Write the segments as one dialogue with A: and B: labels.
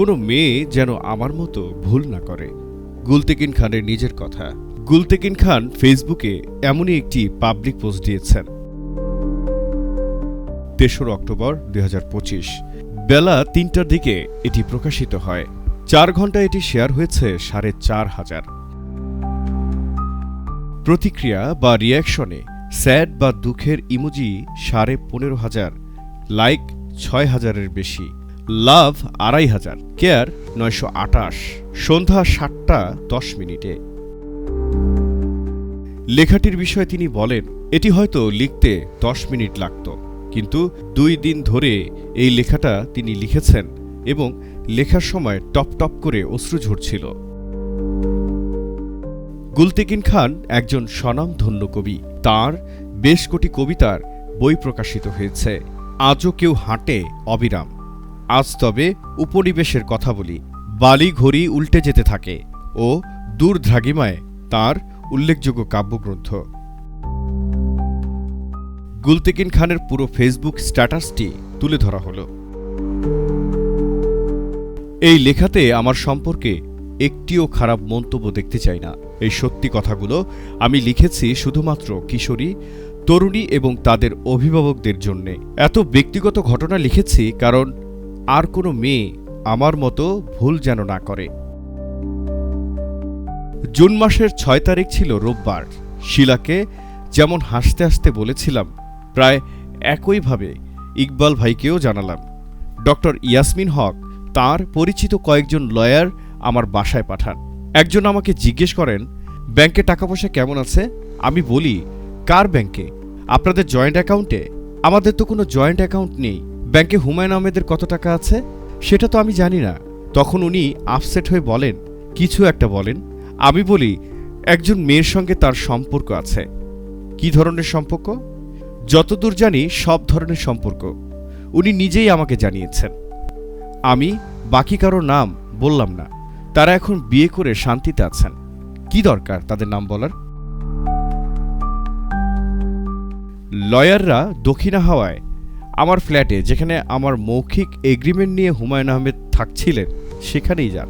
A: কোনো মেয়ে যেন আমার মতো ভুল না করে। গুলতেকিন খানের নিজের কথা। গুলতেকিন খান ফেসবুকে এমনই একটি পাবলিক পোস্ট দিয়েছেন। তেসরা অক্টোবর দুই হাজার পঁচিশ। বেলা তিনটার দিকে এটি প্রকাশিত হয়। চার ঘণ্টা এটি শেয়ার হয়েছে সাড়ে চার হাজার। প্রতিক্রিয়া বা রিয়াকশনে স্যাড বা দুঃখের ইমোজি সাড়ে পনেরো হাজার লাইক ছয় হাজারের বেশি। লাভ আড়াই হাজার, কেয়ার নয়শো আটাশ সন্ধ্যা সাতটা দশ মিনিটে। লেখাটির বিষয়ে তিনি বলেন, এটি হয়তো লিখতে দশ মিনিট লাগত, কিন্তু দুই দিন ধরে এই লেখাটা তিনি লিখেছেন এবং লেখার সময় টপ টপ করে অশ্রু ঝরছিল। গুলতেকিন খান একজন স্বনামধন্য কবি। তার বেশ কোটি কবিতার বই প্রকাশিত হয়েছে। আজও কেউ হাঁটে অবিরাম। আজ তবে উপনিবেশের কথা বলি। বালি ঘড়ি উল্টে যেতে থাকে ও দূর দ্রাগিমায় তার উল্লেখযোগ্য কাব্যগ্রন্থ। গুলতেকিন খানের পুরো ফেসবুক স্ট্যাটাসটি তুলে ধরা হলো। এই লেখাতে আমার সম্পর্কে একটিও খারাপ মন্তব্য দেখতে চাই না। এই সত্যি কথাগুলো আমি লিখেছি শুধুমাত্র কিশোরী, তরুণী এবং তাদের অভিভাবকদের জন্যে। এত ব্যক্তিগত ঘটনা লিখেছি কারণ আর কোনো মেয়ে আমার মতো ভুল যেন না করে। জুন মাসের ছয় তারিখ ছিল রোববার। শিলাকে যেমন হাসতে হাসতে বলেছিলাম, প্রায় একইভাবে ইকবাল ভাইকেও জানালাম, ডক্টর ইয়াসমিন হক তার পরিচিত কয়েকজন লয়ার আমার বাসায় পাঠান। একজন আমাকে জিজ্ঞেস করেন, ব্যাংকে টাকা পয়সা কেমন আছে? আমি বলি, কার ব্যাংকে? আপনাদের জয়েন্ট অ্যাকাউন্টে? আমাদের তো কোনো জয়েন্ট অ্যাকাউন্ট নেই। ব্যাংকে হুমায়ুন আহমেদের কত টাকা আছে? সেটা তো আমি জানি না। তখন উনি আপসেট হয়ে বলেন, কিছু একটা বলেন। আমি বলি, একজন মেয়ের সঙ্গে তার সম্পর্ক আছে। কি ধরনের সম্পর্ক? যতদূর জানি সব ধরনের সম্পর্ক। উনি নিজেই আমাকে জানিয়েছেন। আমি বাকি কারও নাম বললাম না। তারা এখন বিয়ে করে শান্তিতে আছেন। কি দরকার তাদের নাম বলার? লয়াররা দক্ষিণা হাওয়ায় আমার ফ্ল্যাটে যেখানে আমার মৌখিক এগ্রিমেন্ট নিয়ে হুমায়ুন আহমেদ থাকছিলেন, সেখানেই যান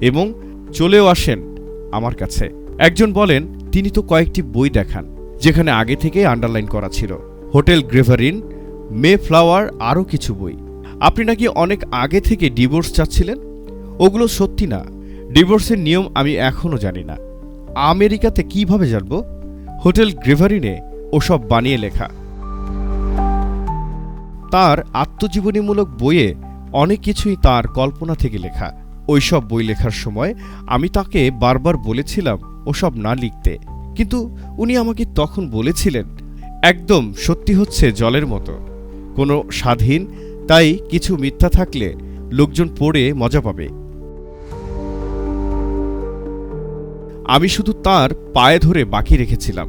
A: এবং চলেও আসেন আমার কাছে। একজন বলেন, তিনি তো কয়েকটি বই দেখান, যেখানে আগে থেকেই আন্ডারলাইন করা ছিল। হোটেল গ্রেভারিন, মে ফ্লাওয়ার, আরও কিছু বই। আপনি নাকি অনেক আগে থেকে ডিভোর্স চাচ্ছিলেন? ওগুলো সত্যি না। ডিভোর্সের নিয়ম আমি এখনও জানি না। আমেরিকাতে কীভাবে জানব? হোটেল গ্রেভারিনে ওসব বানিয়ে লেখা। তার আত্মজীবনীমূলক বইয়ে অনেক কিছুই তার কল্পনা থেকে লেখা। ওইসব বই লেখার সময় আমি তাকে বারবার বলেছিলাম ওসব না লিখতে। কিন্তু উনি আমাকে তখন বলেছিলেন, একদম সত্যি হচ্ছে জলের মতো। কোনো স্বাধীন, তাই কিছু মিথ্যা থাকলে লোকজন পড়ে মজা পাবে। আমি শুধু তার পায়ে ধরে বাকি রেখেছিলাম।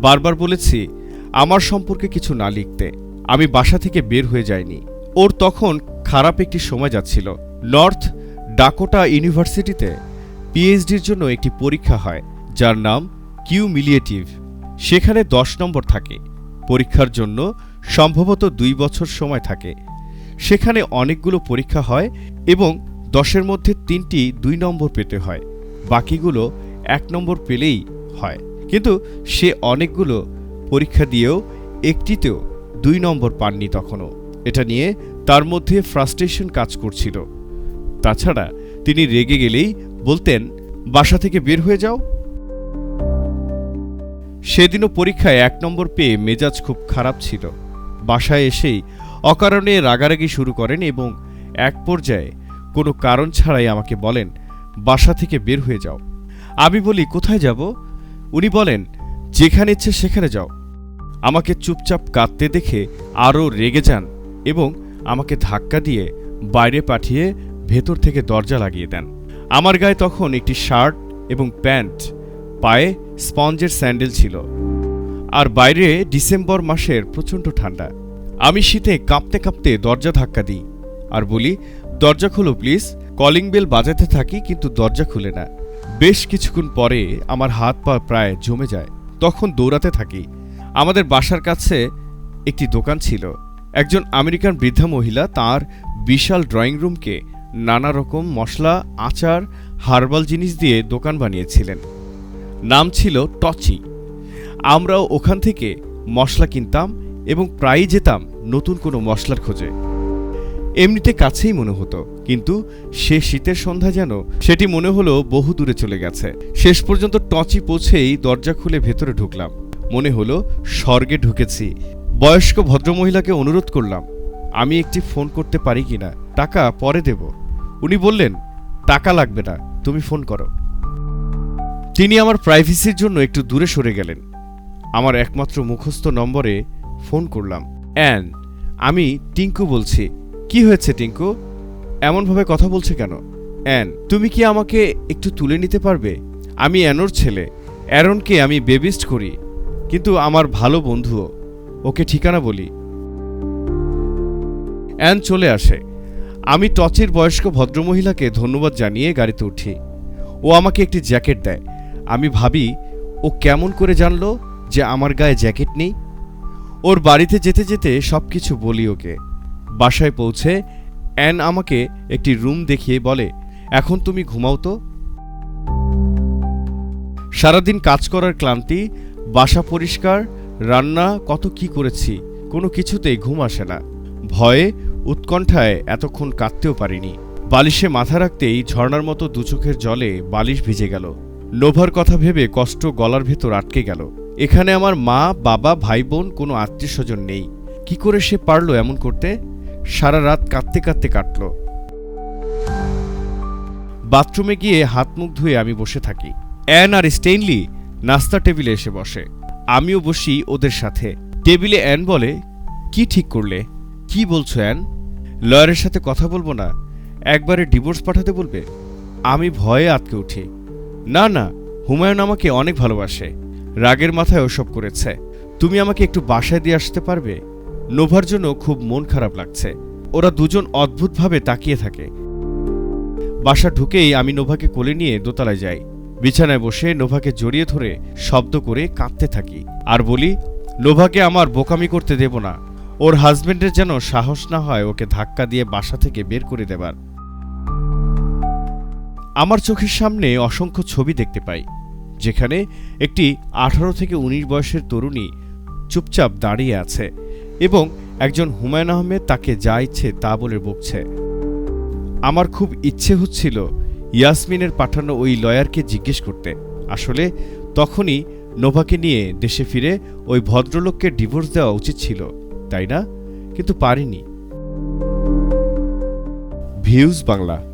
A: বারবার বলেছি, আমার সম্পর্কে কিছু না লিখতে। আমি বাসা থেকে বের হয়ে যাইনি। ওর তখন খারাপ একটি সময় যাচ্ছিল। নর্থ ডাকোটা ইউনিভার্সিটিতে পিএইচডির জন্য একটি পরীক্ষা হয়, যার নাম কিউমিলিয়েটিভ। সেখানে দশ নম্বর থাকে। পরীক্ষার জন্য সম্ভবত দুই বছর সময় থাকে। সেখানে অনেকগুলো পরীক্ষা হয় এবং দশের মধ্যে তিনটি দুই নম্বর পেতে হয়। বাকিগুলো এক নম্বর পেলেই হয়। কিন্তু সে অনেকগুলো পরীক্ষা দিয়েও একটিতেও দুই নম্বর পাননি তখনও। এটা নিয়ে তার মধ্যে ফ্রাস্ট্রেশন কাজ করছিল। তাছাড়া তিনি রেগে গেলেই বলতেন, বাসা থেকে বের হয়ে যাও। সেদিনও পরীক্ষায় এক নম্বর পেয়ে মেজাজ খুব খারাপ ছিল। বাসায় এসেই অকারণে রাগারাগি শুরু করেন এবং এক পর্যায়ে কোনো কারণ ছাড়াই আমাকে বলেন, বাসা থেকে বের হয়ে যাও। আমি বলি, কোথায় যাব? উনি বলেন, যেখানে ইচ্ছে সেখানে যাও। আমাকে চুপচাপ কাঁদতে দেখে আরও রেগে যান এবং আমাকে ধাক্কা দিয়ে বাইরে পাঠিয়ে ভেতর থেকে দরজা লাগিয়ে দেন। আমার গায়ে তখন একটি শার্ট এবং প্যান্ট, পায়ে স্পঞ্জের স্যান্ডেল ছিল। আর বাইরে ডিসেম্বর মাসের প্রচণ্ড ঠান্ডা। আমি শীতে কাঁপতে কাঁপতে দরজা ধাক্কা দিই আর বলি, দরজা খুলো প্লিজ, কলিং বেল বাজাতে থাকি কিন্তু দরজা খুলে না। বেশ কিছুক্ষণ পরে আমার হাত পা প্রায় জমে যায়, তখন দৌড়াতে থাকি। আমাদের বাসার কাছে একটি দোকান ছিল। একজন আমেরিকান বৃদ্ধা মহিলা তার বিশাল ড্রয়িং রুমকে নানা রকম মশলা, আচার, হার্বাল জিনিস দিয়ে দোকান বানিয়েছিলেন। নাম ছিল টচি। আমরাও ওখান থেকে মশলা কিনতাম এবং প্রায়ই যেতাম নতুন কোনো মশলার খোঁজে। এমনিতে কাছেই মনে হতো, কিন্তু সে শীতের সন্ধ্যা যেন, সেটি মনে হলো বহু দূরে চলে গেছে। শেষ পর্যন্ত টচি পৌঁছেই দরজা খুলে ভেতরে ঢুকলাম। মনে হলো, স্বর্গে ঢুকেছি। বয়স্ক ভদ্রমহিলাকে অনুরোধ করলাম, আমি একটি ফোন করতে পারি কিনা টাকা পরে দেব। উনি বললেন, টাকা লাগবে না, তুমি ফোন করো। তিনি আমার প্রাইভেসির জন্য একটু দূরে সরে গেলেন। আমার একমাত্র মুখস্থ নম্বরে ফোন করলাম, অ্যান, আমি টিঙ্কু বলছি। কি হয়েছে টিঙ্কু? এমনভাবে কথা বলছে কেন? অ্যান, তুমি কি আমাকে একটু তুলে নিতে পারবে? আমি অ্যানোর ছেলে। অ্যারনকে আমি বেবিস্ট করি। কিন্তু আমার ভালো বন্ধুও ওকে ঠিকানা বলি। অ্যান চলে আসে। আমি টচের বয়স্ক ভদ্রমহিলাকে ধন্যবাদ জানিয়ে গাড়িতে উঠি। ও আমাকে একটি জ্যাকেট দেয়। আমি ভাবি, ও কেমন করে জানলো যে আমার গায়ে জ্যাকেট নেই? ওর বাড়িতে যেতে যেতে সব কিছু বলি ওকে। বাসায় পৌঁছে অ্যান আমাকে একটি রুম দেখিয়ে বলে, এখন তুমি ঘুমাও তো। সারাদিন কাজ করার ক্লান্তি বাসা পরিষ্কার, রান্না কত কি করেছি, কোনো কিছুতেই ঘুম আসে না। ভয়ে উৎকণ্ঠায় এতক্ষণ কাঁদতেও পারিনি। বালিশে মাথা রাখতেই ঝর্ণার মতো দুচোখের জলে বালিশ ভিজে গেল। নোভার কথা ভেবে কষ্ট গলার ভেতর আটকে গেল। এখানে আমার মা, বাবা ভাই বোন কোনো আত্মীয় স্বজন নেই। কি করে সে পারল এমন করতে? সারা রাত কাঁদতে কাঁদতে কাটল। বাথরুমে গিয়ে হাত মুখ ধুয়ে আমি বসে থাকি। অ্যান আর স্টেইনলি নাস্তা টেবিলে এসে বসে। আমিও বসি ওদের সাথে। টেবিলে অ্যান বলে, কি ঠিক করলে? কি বলছো অ্যান? লয়ারের সাথে কথা বলব না, একবারে ডিভোর্স পাঠাতে বলবে? আমি ভয়ে আটকে উঠি। না না, হুমায়ুন আমাকে অনেক ভালোবাসে। রাগের মাথায় ওসব করেছে। তুমি আমাকে একটু বাসায় দিয়ে আসতে পারবে? নোভার জন্য খুব মন খারাপ লাগছে। ওরা দুজন অদ্ভুতভাবে তাকিয়ে থাকে। বাসা ঢুকেই আমি নোভাকে কোলে নিয়ে দোতলায় যাই। বিছানায় বসে নোভাকে জড়িয়ে ধরে শব্দ করে কাঁদতে থাকি। আর বলি, নোভাকে আমার বোকামি করতে দেব না। ওর হাজবেন্ডের যেন সাহস না হয় ওকে ধাক্কা দিয়ে বাসা থেকে বের করে দেবার। আমার চোখের সামনে অসংখ্য ছবি দেখতে পাই, যেখানে একটি আঠারো থেকে উনিশ বয়সের তরুণী চুপচাপ দাঁড়িয়ে আছে এবং একজন হুমায়ুন আহমেদ তাকে যা ইচ্ছে তা বলে বকছে। আমার খুব ইচ্ছে হচ্ছিল ইয়াসমিনের পাঠানো ওই লয়ারকে জিজ্ঞেস করতে। আসলে তখনই নোভাকে নিয়ে দেশে ফিরে ওই ভদ্রলোককে ডিভোর্স দেওয়া উচিত ছিল, তাই না? কিন্তু পারিনি। ভিউজ বাংলা